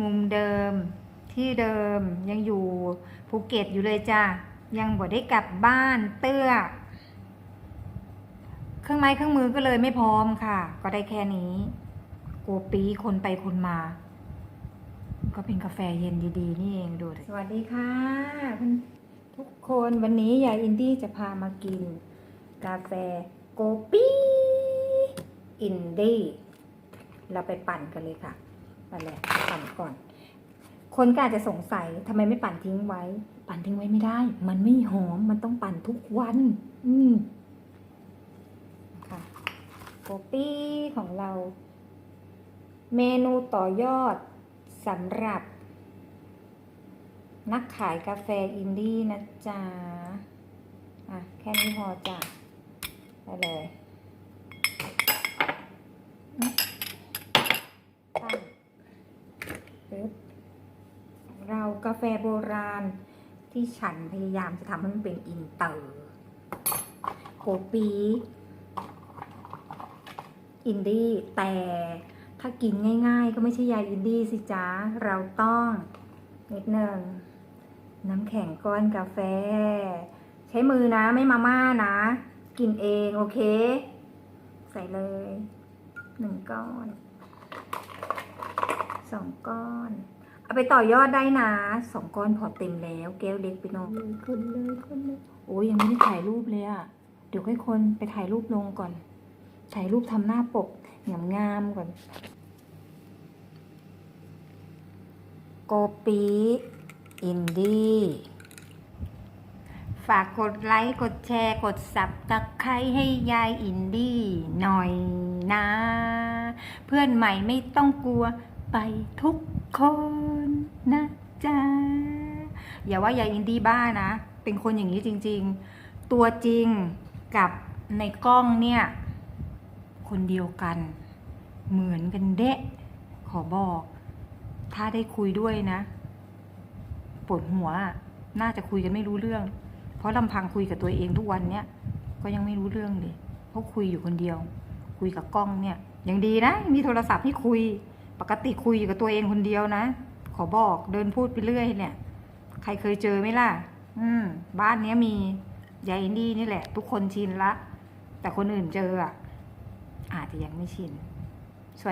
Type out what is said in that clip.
มุมเดิม ที่เดิมยังอยู่ภูเก็ตอยู่เลยจ้ะยังบ่ได้กลับบ้านเตื้อ เครื่องไม้เครื่องมือก็เลยไม่พร้อมค่ะ ก็ได้แค่นี้โกปีคนไปคนมา ก็เป็นกาแฟเย็นดี ๆ นี่เองดู สวัสดีค่ะทุกคนวันนี้ยายอินดี้จะพามากิน กาแฟโกปีอินดี้เราไปปั่นกันเลยค่ะ ไปเลยปั่นก่อน คนก็อาจจะสงสัยทำไมไม่ปั่นทิ้งไว้ ปั่นทิ้งไว้ไม่ได้ มันไม่หอมมันต้องปั่นทุกวัน อืมค่ะโกปี้ของเรา เมนูต่อยอดสำหรับ นักขายกาแฟอินดี้นะจ๊ะอะ แค่นี้พอจ้ะไปเลยตั้งปึ๊บเรา กาแฟโบราณ ที่ฉันพยายามจะทำให้มันเป็นอินเตอร์โกปีอินดี้แต่ถ้ากินง่าย ๆ ก็ไม่ใช่ยาอินดี้สิจ๊ะเราต้อง นิดหนึ่งน้ำแข็งก้อนกาแฟ ใช้มือนะไม่มาม่านะ กินเองโอเค ใส่เลยหนึ่งก้อนสองก้อน เอาไปต่อยอดได้นะสองก้อนพอเต็มแล้ว แก้วเล็กไปหน้องเลยคนเลยคนเลยโอ้ยยังไม่ได้ถ่ายรูปเลยอะเดี๋ยวให้คนไปถ่ายรูปลงก่อน ถ่ายรูปทำหน้าปกงามๆก่อน โกปีอินดี้ฝากกดไลค์ กดแชร์ กดสับตะไคร้ให้ยายอินดี้หน่อยนะ เพื่อนใหม่ไม่ต้องกลัว ไปทุกคนนะจ๊ะ อย่าว่ายายอินดี้บ้านะ เป็นคนอย่างนี้จริง ๆ ตัวจริงกับในกล้องเนี่ย คนเดียวกัน เหมือนกันเดะ ขอบอก ถ้าได้คุยด้วยนะปวดหัวน่าจะคุยกันไม่รู้เรื่อง เพราะลำพังคุยกับตัวเองทุกวันเนี้ยก็ยังไม่รู้เรื่องเลย เพราะคุยอยู่คนเดียว คุยกับกล้องเนี่ยยังดีนะ มีโทรศัพท์ให้คุย กติคุยอยู่กับตัวเองคนเดียวนะ ขอบอกเดินพูดไปเรื่อยเนี่ย ใครเคยเจอไหมล่ะ อืม บ้านเนี้ยมียายอินดี้นี่แหละ ทุกคนชินละ แต่คนอื่นเจออะอาจจะยังไม่ชิน